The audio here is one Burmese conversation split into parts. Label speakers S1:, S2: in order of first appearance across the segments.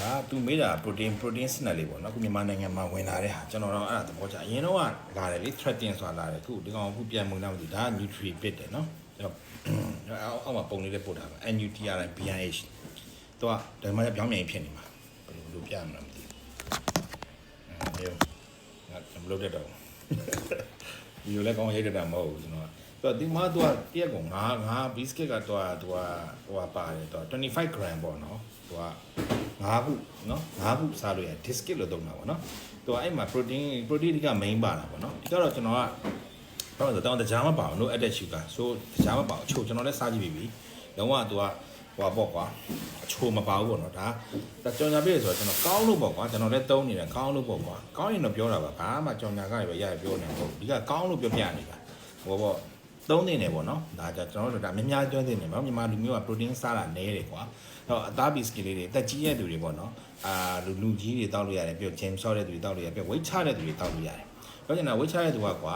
S1: ဒါကသူမေးတာ protein protein snack လေးပေါ့နော်အခုမြန်မာနိုင်ငံမှာဝင်လာတဲ့ဟာကျွန်တော်တော့အဲ့ဒါသဘောကျအရင်တော့ကလာတယ်လေ threatening ဆိုတာလာတယ်အခုဒီကောင်အခုပြန်ဝင်လာမှဒီဒါက nutri bit တယ်နော်အဲ့တော့အောက်အောက်မှာပုံလေးလေးပို့ထားပါ NUTRI BIH သူကဒါမှပြောင်းပြန်ဖြစ်နေမှာဘယ်လိုဘယ်လိုပြရမလဲမသိဘူးအဲ့ငါမလုပ်တတ်တော့ဘူးဒီလိုလဲကောင်းရိုက်တတ်တာမဟုတ်ဘူးကျွန်တော် ကသူကဒီမှာသူကတရက်ကောင်ငါငါ biscuit ကတော့သူကဟိုကပါတယ်သူက25 gram ပေါ့နော်သူကငါးခုနော်ငါးခုစားလို့ရ disket လို့သုံးတာပေါ့နော်သူကအဲ့မှာ protein protein က main ပါတာပေါ့နော်ဒီကတော့ကျွန်တော်ကဘာလို့လဲတောင်းတကြားမပါဘူး no added sugar so တကြားမပါဘူးအချို့ကျွန်တော်လည်းစားကြည့်ပြီလုံးဝသူကဟိုပေါ့ကွာအချို့မပါဘူးပေါ့နော်ဒါဒါကြော်ညာပြည့်ဆိုတော့ကျွန်တော်ကောင်းလို့ပေါ့ကွာကျွန်တော်လည်းတုံးနေတယ်ကောင်းလို့ပေါ့ကွာကောင်းရင်တော့ပြောတာပါဘာမှကြော်ညာကရပဲရရပြောနေပေါ့ဒီကကောင်းလို့ပြောပြနေတာဟိုပေါ့ သုံးနေတယ်ပေါ့နော်ဒါကြကျွန်တော်တို့ဒါများများကျွမ်းနေတယ်ပေါ့မြန်မာလူမျိုးက protein စားတာနည်းတယ်ကွာတော့အသားဘီစကီလေးတွေအသက်ကြီးတဲ့သူတွေပေါ့နော်အာလူလူကြီးတွေတောက်လို့ရတယ်ပြီးတော့ gym ဆော့တဲ့သူတွေတောက်လို့ရတယ်ပြီးတော့ weight ချတဲ့သူတွေတောက်လို့ရတယ်ပြောချင်တာ weight ချတဲ့သူကကွာ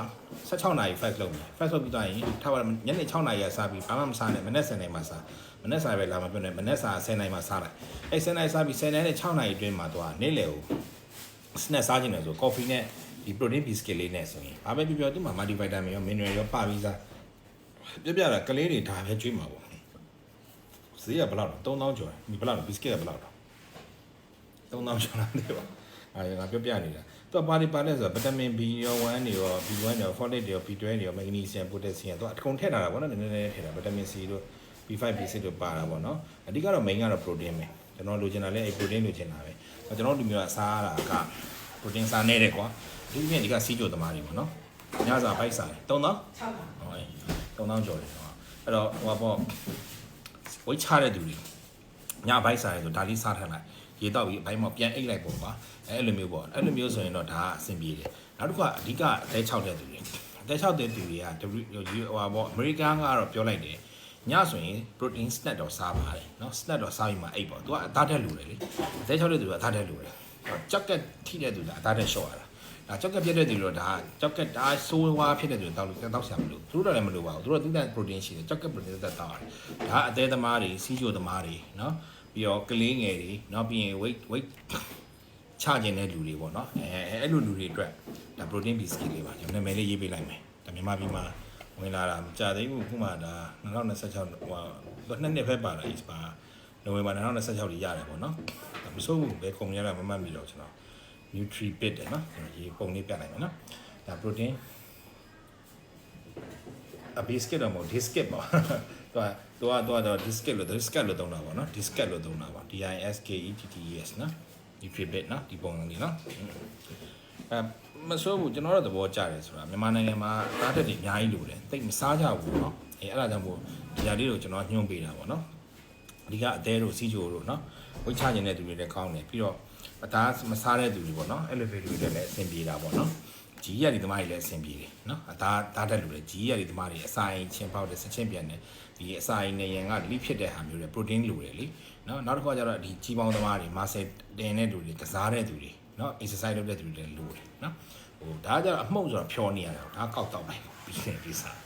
S1: 16နာရီ fight လုပ်မယ် fight လုပ်ပြီးတော့ရင်ထားပါညနေ6နာရီကစားပြီးဘာမှမစားနဲ့မနေ့7နာရီမှစားမနေ့စားပဲလာမပြောနဲ့မနေ့စား10နာရီမှစားလိုက်အဲ10နာရီစားပြီး10နာရီနဲ့6နာရီအတွင်းမှာတော့နေ့လယ်ကို snack စားခြင်းလဲဆို coffee နဲ့ဒီ protein biscuit လေးနဲ့ဆိုရင်ဘာပဲပြောပြောဒီမှာ multivitamin ရော mineral ရောပါပြီးစား ပြပြတာကလေးတွေဒါပဲကျွေးမှာပေါ့ဈေးကဘယ်လောက်လဲ3000ကျော်တယ်ဒီဘယ်လောက်လဲ biscuit ကဘယ်လောက်လဲ3000ကျော်လားတဲ့ပါအဲငါပြောပြနေတာသူကပါတီပါလဲဆိုတော့ vitamin B ရော1တွေရော B1 တွေရော folate တွေရော B12 တွေရော magnesium potassium သူကအကုန်ထည့်ထားတာပေါ့နော်နည်းနည်းလေးထည့်တာ vitamin C တို့ B5 B6 တို့ပါတာပေါ့နော်အဓိကတော့ main ကတော့ protein ပဲကျွန်တော်လိုချင်တာလဲအဲ protein လိုချင်တာပဲကျွန်တော်တို့မျိုးကစားရတာက protein စားနေတယ်ကွာဒီပြင်ဒီကစီးကြိုသမားတွေပေါ့နော်ညစာဖိုက်စားတယ်3000
S2: 6ပါ
S1: ဟော 3000ကျော်တယ်ကွာအဲ့တော့ဟိုပါပေါ့ဝိတ်ချတဲ့သူတွေညဘိုက်စားရဲဆိုဒါလေးစားထည့်လိုက်ရေတော့ပြီးဘိုင်းမပြန်အိတ်လိုက်ပေါ့ကွာအဲ့လိုမျိုးပေါ့အဲ့လိုမျိုးဆိုရင်တော့ဒါအဆင်ပြေတယ်နောက်တစ်ခုကအဓိကအသေး6တဲ့သူတွေအသေး6တဲ့သူတွေက W ဟိုပါပေါ့အမေရိကန်ကတော့ပြောလိုက်တယ်ညဆိုရင် protein snack တော့စားပါတယ်เนาะ snack တော့စားပြီးမှအိတ်ပေါ့သူကအသားတက်လူတယ်လေအသေး6တဲ့သူကအသားတက်လူတယ်ကြောက်ကက်ထိတဲ့သူကအသားတက်လျှော့ရတာ ဒါကြောက်ကက်ပြတ်တဲ့သူတော့ဒါကြောက်ကက်ဒါဆိုးဝါးဖြစ်တဲ့သူတောက်လို့တောက်ဆရာမလို့သူတို့တော့လည်းမလို့ပါဘူးသူတို့ကသီးသန့် protein ရှိတယ်ကြောက်ကက် protein သက်တောက်တယ်ဒါအသေးသမားတွေစီးချိုသမားတွေနော်ပြီးတော့ကလေးငယ်တွေနော်ပြီးရင် weight weight ချခြင်းတဲ့လူတွေပေါ့နော်အဲအဲ့လိုလူတွေအတွက်ဒါ protein biscuit တွေပါကျွန်တော်နာမည်လေးရေးပေးလိုက်မယ်ဒါမြန်မာပြည်မှာဝင်လာတာကြာသေးဘူးခုမှဒါ2026ဟိုနှစ်နှစ်ပဲပါတာ is ပါနိုဝင်ဘာ2026ကြီးရတယ်ပေါ့နော်မဆိုးဘူးဘယ်ခုံရတာမမှတ်မိတော့ကျွန်တော် nutri bit တယ်နော်ကျွန်တော်ရေပုံလေးပြလိုက်မယ်နော်ဒါ protein a biscuit တော့မဟုတ် disket ပေါ့သူကသူကသူကတော့ disket လို့ disket လို့သုံးတာပေါ့နော် disket လို့သုံးတာပါ D I S K E T T E S နော် nutri bit နော်ဒီပုံလေးနော်အဲမဆိုးဘူးကျွန်တော်တို့သဘောကျတယ်ဆိုတာမြန်မာနိုင်ငံမှာတားတက်တွေအများကြီးလိုတယ်တိတ်မစားကြဘူးเนาะအဲအဲ့ဒါကြောင့်မို့ဒီဟာလေးကိုကျွန်တော်ညွှန်းပေးတာပေါ့နော်အဓိကအသေးတို့စီးချိုတို့เนาะဝိတ်ချခြင်းတဲ့သူတွေလည်းကောင်းတယ်ပြီးတော့ အသားမစားတဲ့သူတွေပေါ့နော်အဲ့လိုတွေတွေလည်းအဆင်ပြေတာပေါ့နော်ကြီးရည်သမားတွေလည်းအဆင်ပြေတယ်နော်အသားသားတက်လူတွေကြီးရည်သမားတွေအစာရင်ချင်းပေါက်တယ်စချင်းပြန်တယ်ဒီအစာရင်နေရင်ကလိဖြစ်တဲ့ဟာမျိုးတွေ protein လိုတယ်လေနော်နောက်တစ်ခါကျတော့ဒီကြီးပေါင်းသမားတွေ muscle တင်တဲ့သူတွေကစားတဲ့သူတွေနော် exercise လုပ်တဲ့သူတွေလည်းလိုတယ်နော်ဟိုဒါကကျတော့အမှုန့်ဆိုတော့ဖြောနေရတာဒါကောက်တော့ပဲပြီးတယ်ဒီစား